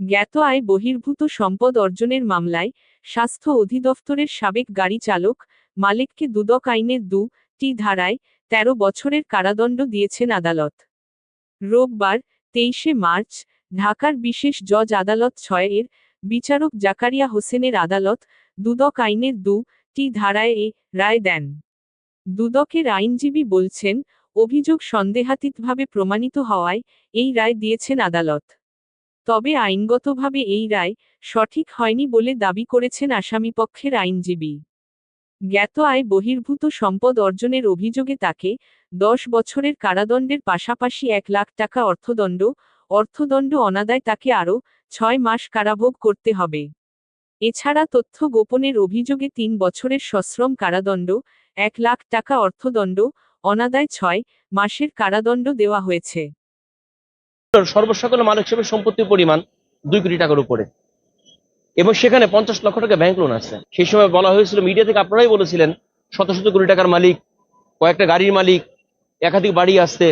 জ্ঞাত আয় বহির্ভূত সম্পদ অর্জনের মামলায় স্বাস্থ্য অধিদফতরের সাবেক গাড়ি চালক মালিককে দুদক আইনের দু টি ধারায় তেরো বছরের কারাদণ্ড দিয়েছেন আদালত। রোববার তেইশে মার্চ ঢাকার বিশেষ জজ আদালত ছয় এর বিচারক জাকারিয়া হোসেনের আদালত দুদক আইনের দু টি ধারায় এ রায় দেন। দুদকের আইনজীবী বলছেন, অভিযোগ সন্দেহাতীতভাবে প্রমাণিত হওয়ায় এই রায় দিয়েছেন আদালত। তবে আইনগতভাবে এই রায় সঠিক হয়নি বলে দাবি করেছেন আসামিপক্ষের আইনজীবী। জ্ঞাত আয় বহির্ভূত সম্পদ অর্জনের অভিযোগে তাকে দশ বছরের কারাদণ্ডের পাশাপাশি এক লাখ টাকা অর্থদণ্ড অর্থদণ্ড অনাদায় তাকে আরও ছয় মাস কারাভোগ করতে হবে। এছাড়া তথ্য গোপনের অভিযোগে তিন বছরের সশ্রম কারাদণ্ড, এক লাখ টাকা অর্থদণ্ড, অনাদায় ছয় মাসের কারাদণ্ড দেওয়া হয়েছে। সর্বসকল মালিক হিসেবে সম্পত্তির পরিমাণ দুই কোটি টাকার উপরে। এবং সেখানে পঞ্চাশ লক্ষ টাকা ব্যাংক লোন আছে। সেই সময় বলা হয়েছিল মিডিয়া থেকে আপনারাই বলেছিলেন, শত শত কোটি টাকার মালিক, কয়েকটা গাড়ির মালিক, একাধিক বাড়ি আসতে